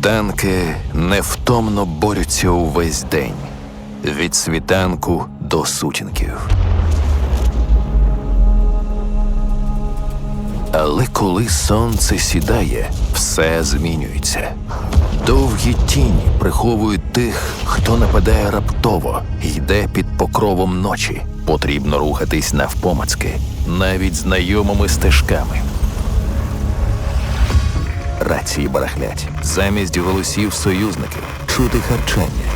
Танки невтомно борються увесь день від світанку до сутінків. Але коли сонце сідає, все змінюється. Довгі тіні приховують тих, хто нападає раптово, йде під покровом ночі. Потрібно рухатись навпомацки, навіть знайомими стежками. Рації барахлять. Замість голосів союзників чути харчання.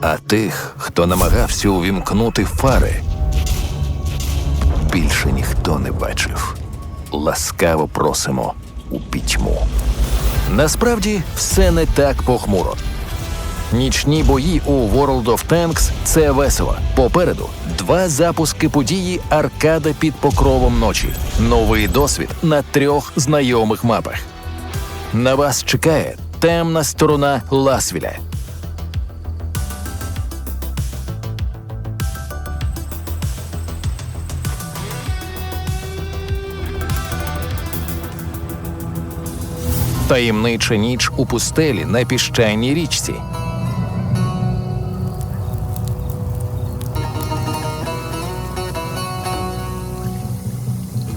А тих, хто намагався увімкнути фари, більше ніхто не бачив. Ласкаво просимо у пітьму. Насправді все не так похмуро. Нічні бої у World of Tanks – це весело. Попереду два запуски події аркада під покровом ночі. Новий досвід на трьох знайомих мапах. На вас чекає темна сторона Ласвіля. Таємнича ніч у пустелі на піщаній річці.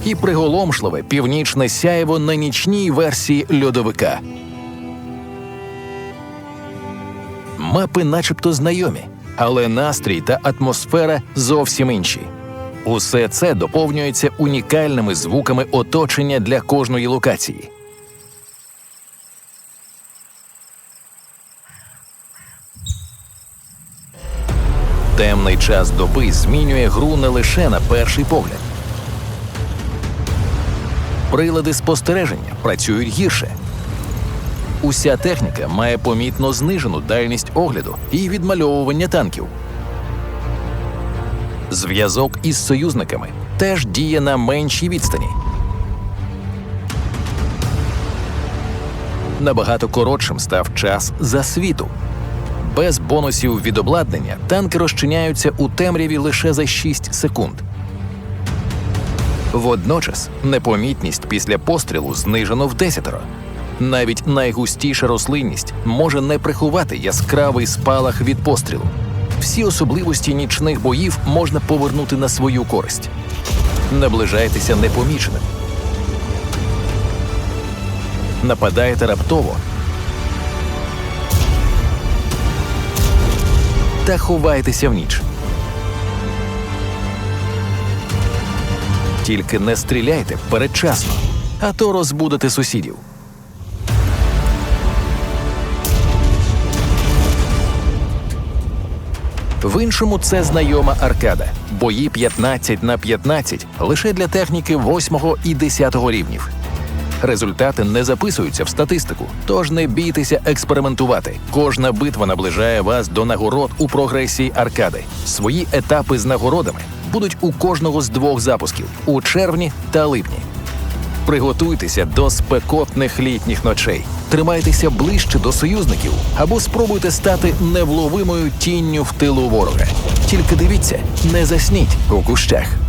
І приголомшливе північне сяєво на нічній версії льодовика. Мапи начебто знайомі, але настрій та атмосфера зовсім інші. Усе це доповнюється унікальними звуками оточення для кожної локації. Темний час доби змінює гру не лише на перший погляд. Прилади спостереження працюють гірше. Уся техніка має помітно знижену дальність огляду і відмальовування танків. Зв'язок із союзниками теж діє на меншій відстані. Набагато коротшим став час засвіту. Без бонусів від обладнання танки розчиняються у темряві лише за 6 секунд. Водночас непомітність після пострілу знижено в десятеро. Навіть найгустіша рослинність може не приховати яскравий спалах від пострілу. Всі особливості нічних боїв можна повернути на свою користь. Наближайтеся непоміченим. Нападаєте раптово. Та ховайтеся в ніч. Тільки не стріляйте передчасно, а то розбудете сусідів. В іншому це знайома аркада. Бої 15 на 15 лише для техніки 8 і 10 рівнів. Результати не записуються в статистику, тож не бійтеся експериментувати. Кожна битва наближає вас до нагород у прогресії аркади. Свої етапи з нагородами будуть у кожного з двох запусків у червні та липні. Приготуйтеся до спекотних літніх ночей. Тримайтеся ближче до союзників або спробуйте стати невловимою тінню в тилу ворога. Тільки дивіться, не засніть у кущах.